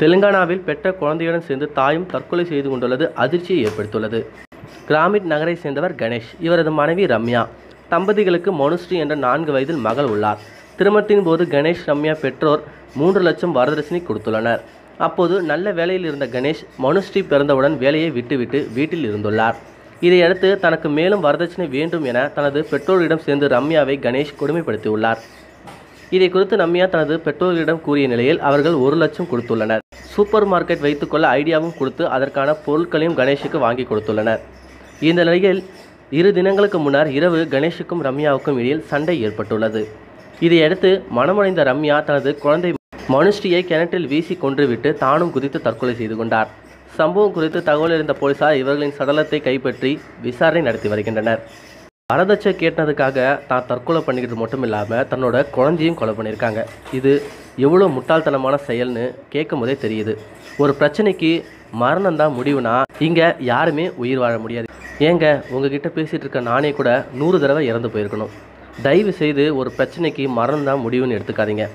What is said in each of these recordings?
தெலுங்கானாவில் பெற்ற குழந்தையுடன் சேர்ந்து தாயும் தற்கொலை செய்து கொண்டுள்ளது அதிர்ச்சியை ஏற்படுத்தியுள்ளது. கிராமிட் நகரை சேர்ந்தவர் கணேஷ் இவரது மனைவி ரம்யா. தம்பதிகளுக்கு மனுஸ்ரீ என்ற நான்கு வயதில் மகள் உள்ளார். திருமணத்தின் போது கணேஷ் ரம்யா பெற்றோர் மூன்று லட்சம் வரதட்சணை கொடுத்துள்ளனர். அப்போது நல்ல வேலையில் இருந்த கணேஷ் மனுஸ்ரீ பிறந்தவுடன் வேலையை விட்டுவிட்டு வீட்டில் இருந்துள்ளார். இதையடுத்து தனக்கு மேலும் வரதட்சணை வேண்டும் என தனது பெற்றோரிடம் சேர்ந்து ரம்யாவை கணேஷ் கொடுமைப்படுத்தியுள்ளார். இதை குறித்து ரம்யா தனது பெற்றோர்களிடம் கூறிய நிலையில் அவர்கள் ஒரு லட்சம் கொடுத்துள்ளனர். சூப்பர் மார்க்கெட் வைத்துக்கொள்ள ஐடியாவும் கொடுத்து அதற்கான பொருட்களையும் கணேஷுக்கு வாங்கி கொடுத்துள்ளனர். இந்த நிலையில் இரு தினங்களுக்கு முன்னர் இரவு கணேஷுக்கும் ரம்யாவுக்கும் இடையில் சண்டை ஏற்பட்டுள்ளது. இதையடுத்து மனமடைந்த ரம்யா தனது குழந்தை மனுஷ்டியை கிணற்றில் வீசி கொன்றுவிட்டு தானும் குதித்து தற்கொலை செய்து கொண்டார். சம்பவம் குறித்து தகவல் அறிந்த போலீசார் இவர்களின் சடலத்தை கைப்பற்றி விசாரணை நடத்தி வருகின்றனர். வரதட்சை கேட்டதுக்காக தான் தற்கொலை பண்ணிக்கிறது மட்டும் இல்லாமல் தன்னோட குழந்தையும் கொலை பண்ணியிருக்காங்க. இது எவ்வளோ முட்டாள்தனமான செயல்னு கேட்கும் போதே தெரியுது. ஒரு பிரச்சனைக்கு மரணம் தான் முடிவுனா இங்கே யாருமே உயிர் வாழ முடியாது. ஏங்க உங்ககிட்ட பேசிகிட்டு இருக்க நானே கூட நூறு தடவை இறந்து போயிருக்கணும். தயவு செய்து ஒரு பிரச்சனைக்கு மரணம் தான் முடிவுன்னு எடுத்துக்காதீங்க.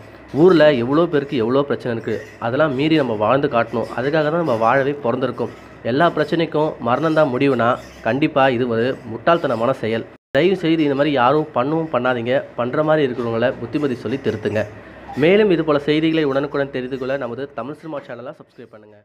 ஊரில் எவ்வளோ பேருக்கு எவ்வளோ பிரச்சனை இருக்குது அதெல்லாம் மீறி நம்ம வாழ்ந்து காட்டணும். அதுக்காக தான் நம்ம வாழவே பிறந்திருக்கோம். எல்லா பிரச்சனைக்கும் மரணம் தான் முடிவுனா கண்டிப்பாக இது ஒரு முட்டாள்தனமான செயல். தயவு செய்து இந்த மாதிரி யாரும் பண்ணவும் பண்ணாதீங்க. பண்ணுற மாதிரி இருக்கிறவங்கள புத்திமதி சொல்லி திருத்துங்க. மேலும் இதுபல செய்திகளை உடனுக்குடன் தெரிந்து கொள்ள நமது தமிழ் சினிமா சேனலை சப்ஸ்கிரைப் பண்ணுங்கள்